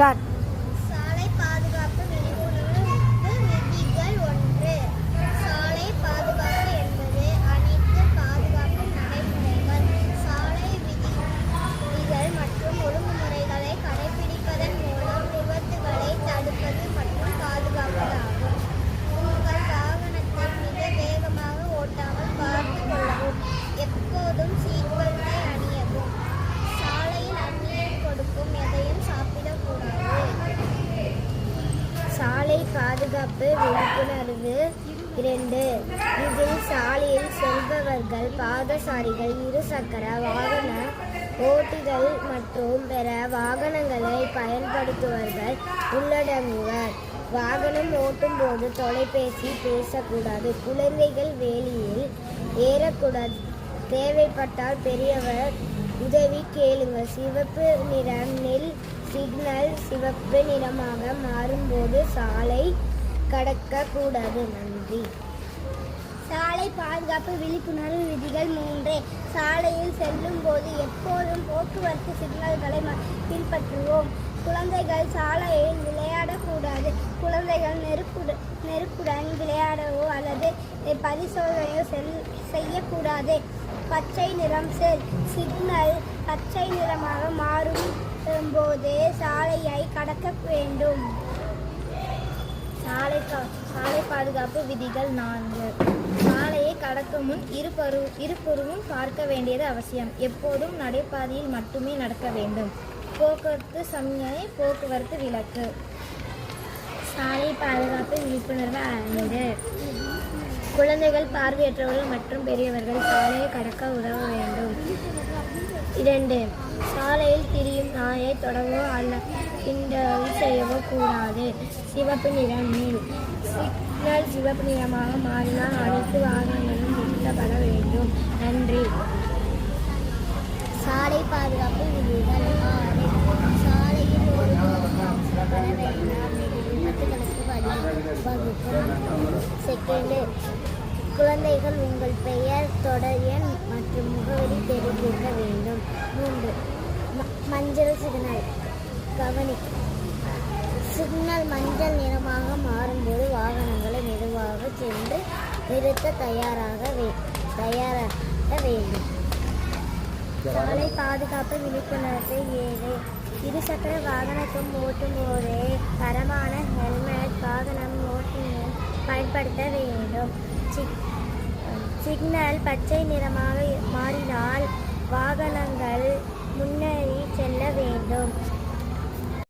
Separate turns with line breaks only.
Start பாதுகாப்பு விழிப்புணர்வு இரண்டு. இதில் சாலையில் செல்பவர்கள் பாதசாரிகள் இருசக்கர வாகன ஓட்டிகள் மற்றும் பிற வாகனங்களை பயன்படுத்துவர்கள் உள்ளடங்குவர். வாகனம் ஓட்டும் போது தொலைபேசி பேசக்கூடாது. குழந்தைகள் வேலியில் ஏறக்கூடாது. தேவைப்பட்டால் பெரியவர் உதவி கேளுங்கள். சிவப்பு நிறம் நெல் சிக்னல் சிவப்பு நிறமாக மாறும்போது சாலை கடக்கக்கூடாது. நன்றி. சாலை பாதுகாப்பு விழிப்புணர்வு விதிகள் மூன்றே. சாலையில் செல்லும் போது எப்போதும் போக்குவரத்து சிக்னல்களை பின்பற்றுவோம். குழந்தைகள் சாலையில் விளையாடக்கூடாது. குழந்தைகள் நெருப்புடன் நெருப்புடன் விளையாடவோ அல்லது பரிசோதனையோ செல் செய்யக்கூடாது. பச்சை நிறம் செல் சிக்னல் பச்சை நிறமாக மாறும் போது சாலையை கடக்க வேண்டும்.
சாலை சாலை பாதுகாப்பு விதிகள் நான்கு. சாலையை கடக்கும் முன் இருபரு இருபுறமும் பார்க்க வேண்டியது அவசியம். எப்போதும் நடைபாதையில் மட்டுமே நடக்க வேண்டும். போக்குவரத்து சமய போக்குவரத்து விளக்கு சாலை பாதுகாப்பு விழிப்புணர்வு ஐந்து. குழந்தைகள் பார்வையற்றவர்கள் மற்றும் பெரியவர்கள் சாலையை கடக்க உதவ வேண்டும். இரண்டு சாலையில் திரியும் நாயை தொடவோ அல்ல கிண்டல் செய்யவோ கூடாது. சிவப்பு நிறம் மீன். சிக்னல் சிவப்பு நிறமாக மாறினால் அனைத்து வாகனங்களும் நிறுத்தப்பட வேண்டும். நன்றி.
சாலை பாதுகாப்பு விதிகள் ஆறு. சாலையில் ஒருபோதும் வேண்டாம் செகண்டு குழந்தைகள் உங்கள் பெயர் தொடர் எண் மற்றும் முகவரி தெரிவிக்க மூன்று மஞ்சள் சிக்னல். கவனி சிக்னல் மஞ்சள் நிறமாக மாறும்போது வாகனங்களை மெதுவாக சென்று நிறுத்த தயாராக வே- தயாராக வேண்டும். சாலை பாதுகாப்பு விழிப்புணர்வு ஏழு. இருசக்கர வாகனத்தும் ஓட்டும் போது தரமான ஹெல்மெட் வாகனம் ஓட்டும் பயன்படுத்த வேண்டும். சிக்- சிக்னல் பச்சை நிறமாக